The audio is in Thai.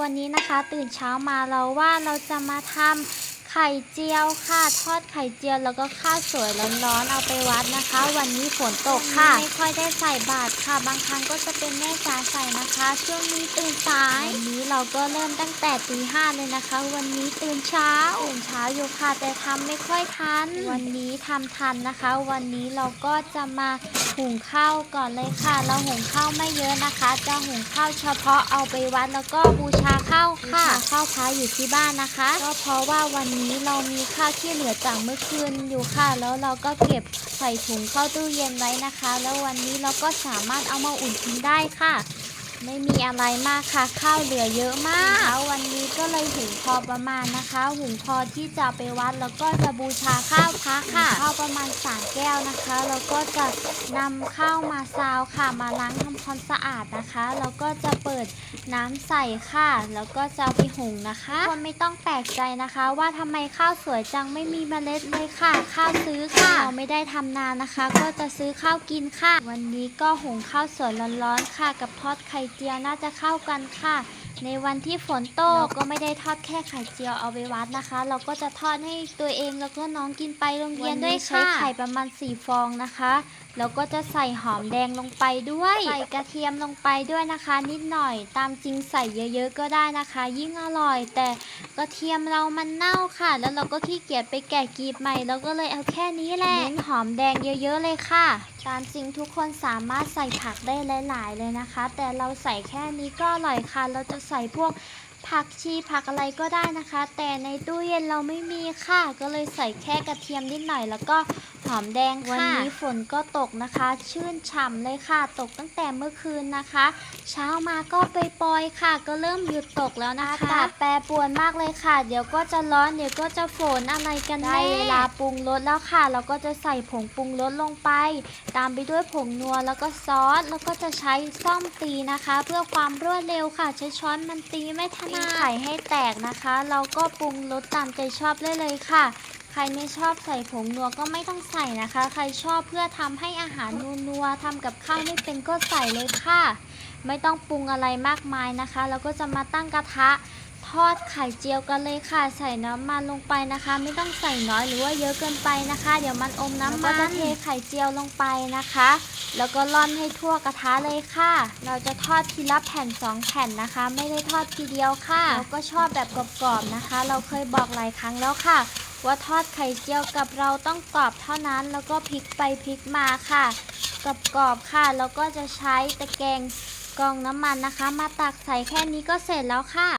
วันนี้นะคะ ตื่นเช้ามาเราว่าเราจะมาทำ ไข่เจียวค่ะทอดไข่เจียวแล้วก็ข้าวสวยร้อนๆเอาไปวัดนะคะ วันนี้ฝนตกค่ะ ไม่ค่อยได้ใส่บาตรค่ะ บางครั้งก็จะเป็นแม่จ๋าใส่นะคะ ช่วงนี้ตื่นสายวันนี้เราก็เริ่มตั้งแต่ตีห้าเลยนะคะ วันนี้ตื่นเช้าตื่นเช้าอยู่ค่ะแต่ทำไม่ค่อยทัน วันนี้ทำทันนะคะ วันนี้เราก็จะมาหุงข้าวก่อนเลยค่ะ เราหุงข้าวไม่เยอะนะคะ จะหุงข้าวเฉพาะเอาไปวัดแล้วก็บูชาข้าวค่ะข้าวพระอยู่ที่บ้านนะคะ ก็เพราะว่าวันนี้นี้เรามีข้าวที่เหลือจากเมื่อคืนอยู่ค่ะ แล้วเราก็เก็บใส่ถุงเข้าตู้เย็นไว้นะคะ แล้ววันนี้เราก็สามารถเอามาอุ่นกินได้ค่ะ ไม่มีอะไรมากค่ะ ข้าวเหลือเยอะมากแล้ววันนี้ก็เลยหุงพอประมาณนะคะ หุงพอที่จะไปวัดแล้วก็จะบูชาข้าวพระค่ะข้าวประมาณสามแก้วนะคะแล้วก็จะนำข้าวมาซาวค่ะ มาล้างทำความสะอาดนะคะแล้วก็จะเปิดน้ำใส่ค่ะ แล้วก็จะไปหุงนะคะคนไม่ต้องแปลกใจนะคะ ว่าทำไมข้าวสวยจังไม่มีเมล็ดเลยค่ะ ข้าวซื้อค่ะเราไม่ได้ทำนานนะคะ ก็จะซื้อข้าวกินค่ะ วันนี้ก็หุงข้าวสวยร้อนๆค่ะ กับทอดไข่เจียวน่าจะเข้ากันค่ะ ในวันที่ฝนตกก็ไม่ได้ทอดแค่ไข่เจียวเอาไปวัดนะคะ เราก็จะทอดให้ตัวเองแล้วก็น้องกินไปโรงเรียนด้วยค่ะใช้ไข่ประมาณ 4 ฟองนะคะแล้วก็จะใส่หอมแดงลงไปด้วยใส่กระเทียมลงไปด้วยนะคะ นิดหน่อยตามจริงใส่เยอะๆก็ได้นะคะ ยิ่งอร่อย แต่กระเทียมเรามันเน่าค่ะ แล้วเราก็ขี้เกียจไปแกะกรีบใหม่เราก็เลยเอาแค่นี้แหละเน้นหอมแดงเยอะๆเลยค่ะ ตามจริงทุกคนสามารถใส่ผักได้หลาย ๆ เลยนะคะ แต่เราใส่แค่นี้ก็อร่อยค่ะ เราจะใใส่พวกผักชีผักอะไรก็ได้นะคะ แต่ในตู้เย็นเราไม่มีค่ะ ก็เลยใส่แค่กระเทียมนิดหน่อยแล้วก็ อมแดงค่ะวันนี้ฝนก็ตกนะคะ ชื่นฉ่ำเลยค่ะ ตกตั้งแต่เมื่อคืนนะคะ เช้ามาก็ไปปล่อยๆค่ะ ก็เริ่มหยุดตกแล้วนะคะอากาศแปรปรวนมากเลยค่ะ เดี๋ยวก็จะร้อนเดี๋ยวก็จะฝนอะไรกันได้เวลาปรุงรสแล้วค่ะ เราก็จะใส่ผงปรุงรสลงไป ตามไปด้วยผงนัวแล้วก็ซอสแล้วก็จะใช้ซ่อมตีนะคะ เพื่อความรวดเร็วค่ะ ใช้ช้อนมันตีไม่ถนัดไข่ให้แตกนะคะ เราก็ปรุงรสตามใจชอบได้เลยค่ะ ใครไม่ชอบใส่ผงนัวก็ไม่ต้องใส่นะคะ ใครชอบเพื่อทำให้อาหารนัวๆทำกับข้าวไม่เป็นก็ใส่เลยค่ะ ไม่ต้องปรุงอะไรมากมายนะคะ แล้วก็จะมาตั้งกระทะทอดไข่เจียวกันเลยค่ะ ใส่น้ำมันลงไปนะคะ ไม่ต้องใส่น้อยหรือว่าเยอะเกินไปนะคะ เดี๋ยวมันอมน้ำมันก็จะเทไข่เจียวลงไปนะคะ แล้วก็ร่อนให้ทั่วกระทะเลยค่ะ เราจะทอดทีละแผ่นสองแผ่นนะคะ ไม่ได้ทอดทีเดียวค่ะเราก็ชอบแบบกรอบๆนะคะ เราเคยบอกหลายครั้งแล้วค่ะ ว่าทอดไข่เจียวกับเราต้องกรอบเท่านั้นแล้วก็พลิกไปพลิกมาค่ะกรอบๆค่ะ แล้วก็จะใช้ตะแกรงกรองน้ำมันนะคะ มาตักใส่แค่นี้ก็เสร็จแล้วค่ะ